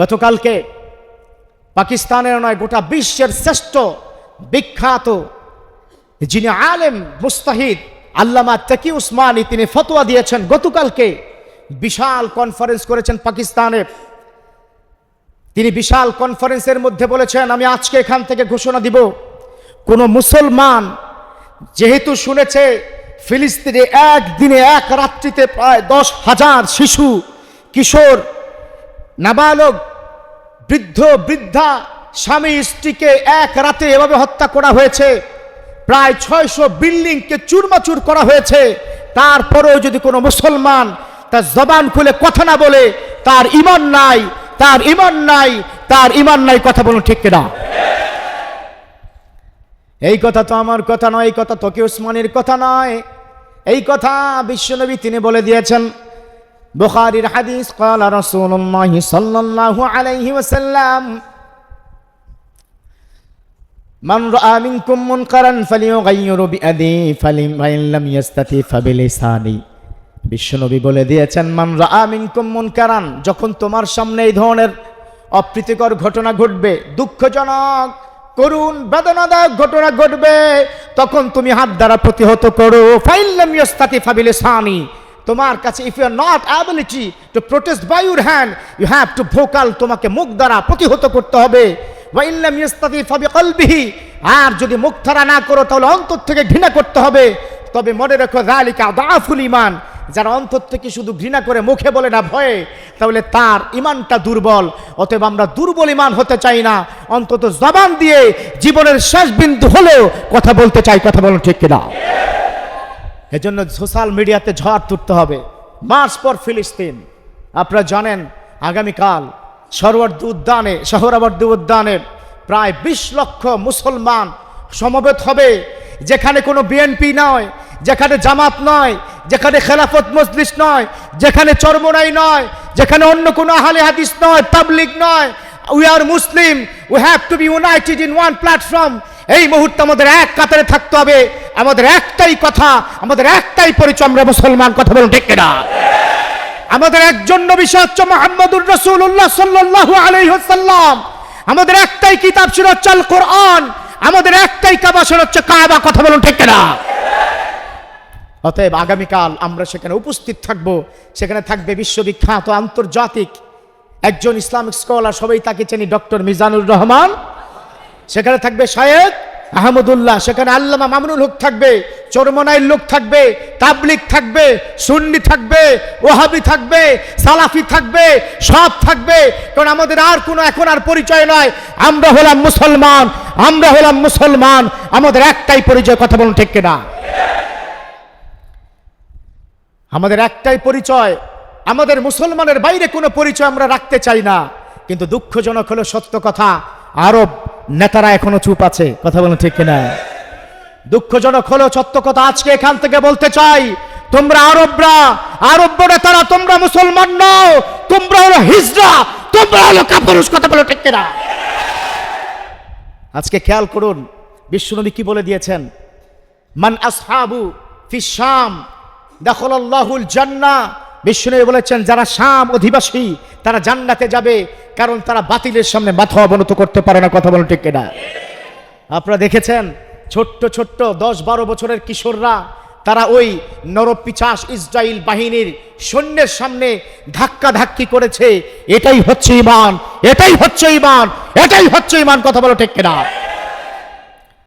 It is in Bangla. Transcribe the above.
গতকালকে পাকিস্তানের নয়, গোটা বিশ্বের শ্রেষ্ঠ বিখ্যাত যিনি আলেম মুস্তাহিদ আল্লামা তাকি উসমানী, তিনি ফতোয়া দিয়েছেন, গতকালকে বিশাল কনফারেন্স করেছেন পাকিস্তানে। তিনি বিশাল কনফারেন্সের মধ্যে বলেছেন, আমি আজকে এখান থেকে ঘোষণা দিব, কোন মুসলমান যেহেতু শুনেছে ফিলিস্তিনে একদিনে এক রাত্রিতে প্রায় দশ হাজার শিশু, কিশোর নাবালক, বৃদ্ধ, বৃদ্ধা, স্বামী, স্ত্রীকে এক রাতে এভাবে হত্যা করা হয়েছে। প্রায় ছয়শো বিল্ডিংকে চুরমাচুর করা হয়েছে। তারপরেও যদি কোনো মুসলমান তার জবান খুলে কথা না বলে, তার ইমান নাই, তার ইমান নাই, তার ইমান নাই, কথা বলুন ঠিক কিনা? এই কথা তো আমার কথা নয়, এই কথা তোকে উসমানের কথা নয়? এই কথা বিশ্বনবী তিনি বলে দিয়েছেন বুখারীর হাদিস قال رسول الله صلى الله عليه وسلم من رأى منكم منكرا فليغير بيده فإن لم يستطع فبلسانه বিশ্বনবী বলে দিয়েছেন মান রাআ মিনকুম মুনকারান যখন তোমার সামনে এই ধরনের অপ্রীতিকর ঘটনা ঘটবে দুঃখজনক করুণ বেদনাদায়ক ঘটনা ঘটবে তখন তুমি হাত দ্বারা প্রতিহত করো ফাইল্লাম ইয়াস্তাতি ফাবিলিসানি তোমার কাছে if you are not ability to protest by your hand you have to vocal তোমাকে মুখ দ্বারা প্রতিহত করতে হবে। ওয়াইল্লাম ইয়াস্তাতি ফাবিকলবিহি, আর যদি মুখ দ্বারা না করো, তাহলে অন্তর থেকে ঘৃণা করতে হবে। তবে মনে রেখো, যালিকা দাফুল ইমান যারা অন্তর থেকে শুধু ঘৃণা করে মুখে বলে না ভয়ে, তাহলে তার ইমানটা দুর্বল। অতএব আমরা দুর্বল ইমান হতে চাই না। অন্তত জবান দিয়ে জীবনের শেষ বিন্দু হলেও কথা বলতে চাই। কথা বলুন ঠিক কিনা? এজন্য সোশ্যাল মিডিয়াতে ঝড় তুলতে হবে। মার্চ পর ফিলিস্তিন। আপনারা জানেন, আগামীকাল সরবর্দী উদ্যানে, শহরাবর্দী উদ্যানে প্রায় বিশ লক্ষ মুসলমান সমবেত হবে। যেখানে কোনো বিএনপি নয়, যেখানে জামাত নয়, যেখানে খেলাফত মজলিস নয়, যেখানে চরমনাই নয়, যেখানে অন্য কোনো আহলে হাদিস নয় পাবলিক নয়। We are Muslim we have to be united in one platform এই মুহূর্তে আমাদের এক কাতারে থাকতে হবে। আমাদের একটাই কথা, আমাদের একটাই পরিচয়, আমরা মুসলমান, কথা বলুন ঠিক কিনা? আমাদের একজন নবী হচ্ছে মোহাম্মদুর রসুল্লাহ সাল্লাহ আলাইহাল্লাম আমাদের একটাই কিতাব ছিল হচ্ছে কোরআন আমাদের একটাই কাবা ছিল হচ্ছে কাবা, কথা বলুন ঠিক কিনা? অতএব আগামীকাল আমরা সেখানে উপস্থিত থাকব। সেখানে থাকবে বিশ্ববিখ্যাত আন্তর্জাতিক একজন ইসলামিক স্কলার, সবাই তাকে চেনি ডক্টর মিজানুর রহমান। সেখানে থাকবে শায়েদ আহমদুল্লাহ, সেখানে আল্লামা মামুনুল হক থাকবে, চরমনাইল লোক থাকবে তাবলিক থাকবে, সুন্নি থাকবে ওহাবি থাকবে, সালাফি থাকবে, সব থাকবে। কারণ আমাদের আর কোনো এখন আর পরিচয় নয় আমরা হলাম মুসলমান, আমরা হলাম মুসলমান, আমাদের একটাই পরিচয়, কথা বলুন ঠিক কিনা? আমাদের একটাই পরিচয়, আমাদের মুসলমানের বাইরে কোনো পরিচয় আমরা রাখতে চাই না। কিন্তু দুঃখজনক হলো সত্য কথা, আরব নেতারা এখনও চুপ আছে, কথা বলুন ঠিক কিনা? দুঃখজনক হলো সত্য কথা আজকে এখান থেকে বলতে চাই, তোমরা আরবরা আরব নেতারা, তোমরা মুসলমান নও, তোমরা হলো হিজরা, তোমরা হলো কাপুরুষ, কথা বলো ঠিক কিনা? আজকে খেয়াল করুন, বিশ্বনবী কি বলে দিয়েছেন? মান আসহাবু ফি শাম, দাখলাল্লাহুল জান্নাহ। বিশ্বনবী বলেছেন, যারা শাম অধিবাসী, তারা জান্নাতে যাবে। কারণ তারা বাতিলের সামনে মাথা অবনত করতে পারে না, কথা বলো ঠিক না আপনারা দেখেছেন, ছোট্ট ছোট্ট দশ বারো বছরের কিশোররা, তারা ওই নরপিচাস ইসরায়েল বাহিনীর সৈন্যের সামনে ধাক্কা ধাক্কি করেছে, এটাই হচ্ছে ইমান এটাই হচ্ছে ইমান এটাই হচ্ছে ইমান কথা বলো ঠিক কিনা?